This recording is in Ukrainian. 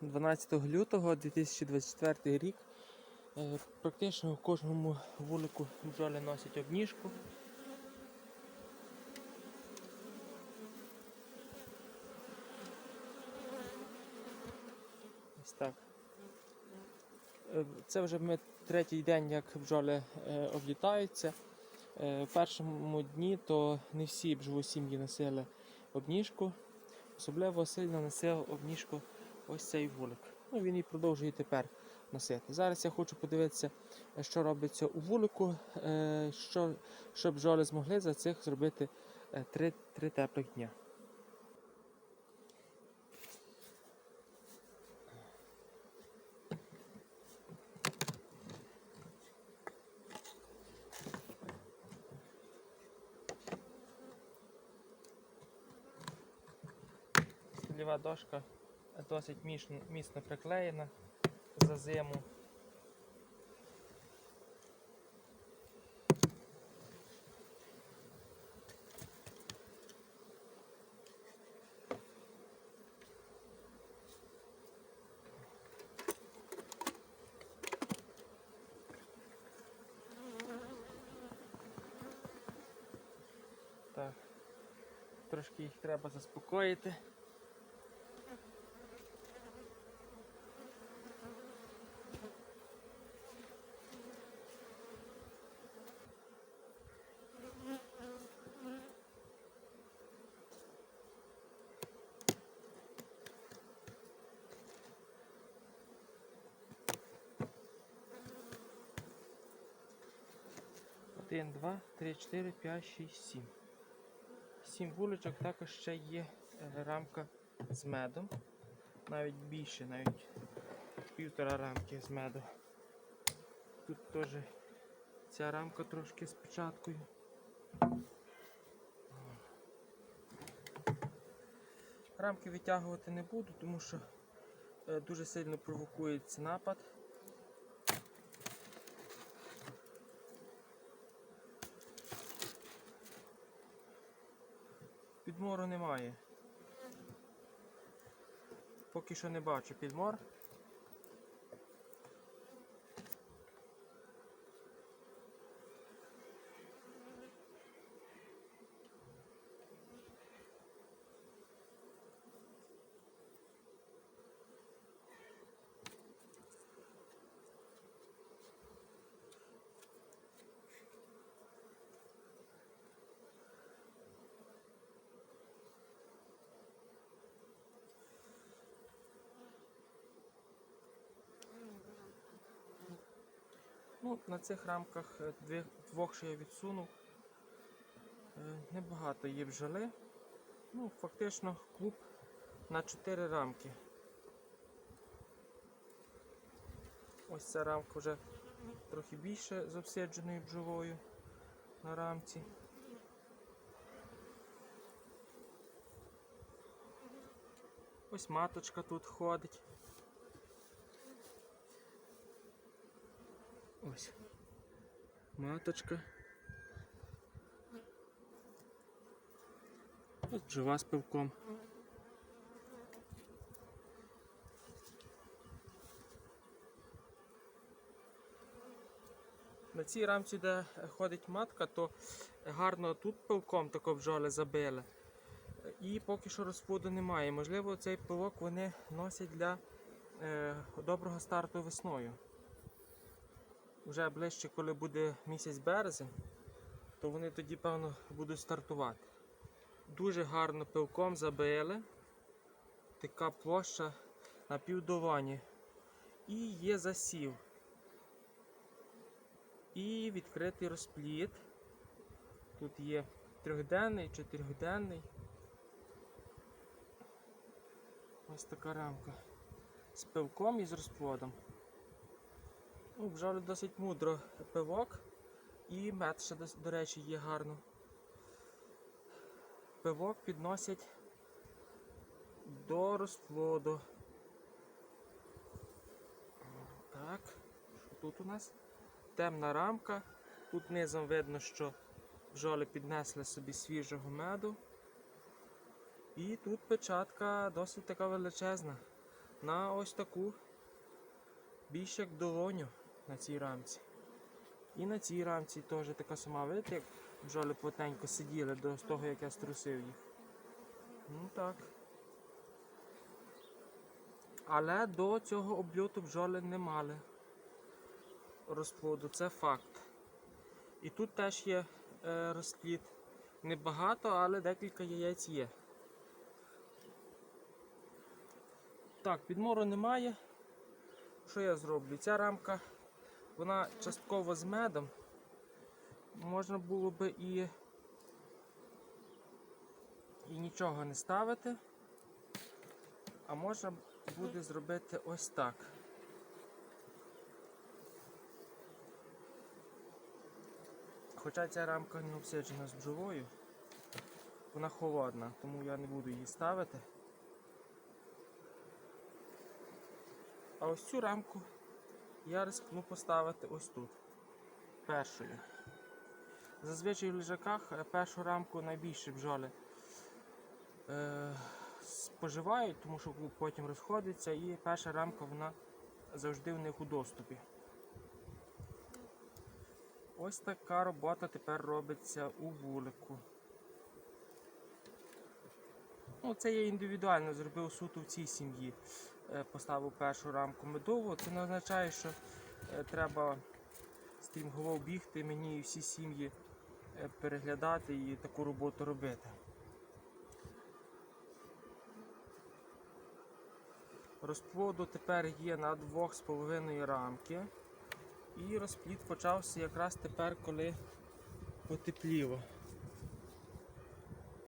12 лютого 2024 рік. Е, Практично в кожному вулику бджоли носять обніжку. Ось так. Е, Це вже ми третій день, як бджоли е, облітаються. В першому дні то не всі бджолосім'ї носили обніжку. Особливо сильно носив обніжку ось цей вулик. Ну, він і продовжує тепер носити. Зараз я хочу подивитися, що робиться у вулику, е, що, що бджоли змогли за цих зробити е, три, три теплих дня. Дошка досить міцно, міцно приклеєна за зиму. Трошки їх треба заспокоїти. Один, два, три, чотири, п'ять, шість, сім. Сім вуличок також ще є е, рамка з медом. Навіть більше, навіть півтора рамки з меду. Тут теж ця рамка трошки з печаткою. Рамки витягувати не буду, тому що е, дуже сильно провокується напад. Підмору немає. Поки що не бачу підмор. Ну, на цих рамках е, двох ще я відсунув. Е, Небагато є бджоли. Ну, фактично клуб на 4 рамки. Ось ця рамка вже трохи більше з обсидженою бджолою на рамці. Ось маточка тут ходить. Ось. Маточка. Ось жива з пивком. На цій рамці, де ходить матка, то гарно тут пилком тако бджоли забили. І поки що розплоду немає. Можливо, цей пилок вони носять для е, доброго старту весною вже ближче, коли буде місяць березень, то вони тоді, певно, будуть стартувати. Дуже гарно пилком забили. Така площа на півдовані. І є засів. І відкритий розпліт. Тут є трьохденний, чотирьохденний. Ось така рамка. З пивком і з розплодом. Ну, бджоли досить мудро пивок і мед ще, до речі, є гарно. Пивок підносять до розплоду. Так, що тут у нас? Темна рамка. Тут низом видно, що бджоли піднесли собі свіжого меду. І тут печатка досить така величезна. на ось таку більш як долоню на цій рамці. І на цій рамці теж така сама, видите, як бджоли плотненько сиділи до того, як я струсив їх. Ну так. Але до цього обльоту бджоли не мали розплоду, це факт. І тут теж є е, розплід. Небагато, але декілька яєць є. Так, підмору немає. Що я зроблю? Ця рамка, вона частково з медом. Можна було би і, і нічого не ставити. А можна буде зробити ось так. Хоча ця рамка не обсиджена з бджолою, вона холодна, тому я не буду її ставити. А ось цю рамку я рискну поставити ось тут, першою. Зазвичай в лежаках е, першу рамку найбільше бджоли е, споживають, тому що потім розходиться, і перша рамка вона завжди в них у доступі. Ось така робота тепер робиться у вулику. Ну, це я індивідуально зробив суто в цій сім'ї. Е, Поставив першу рамку медову. Це не означає, що е, треба стрімголов бігти мені і всі сім'ї е, переглядати і таку роботу робити. Розплоду тепер є на 2,5 рамки. І розплід почався якраз тепер, коли потепліло.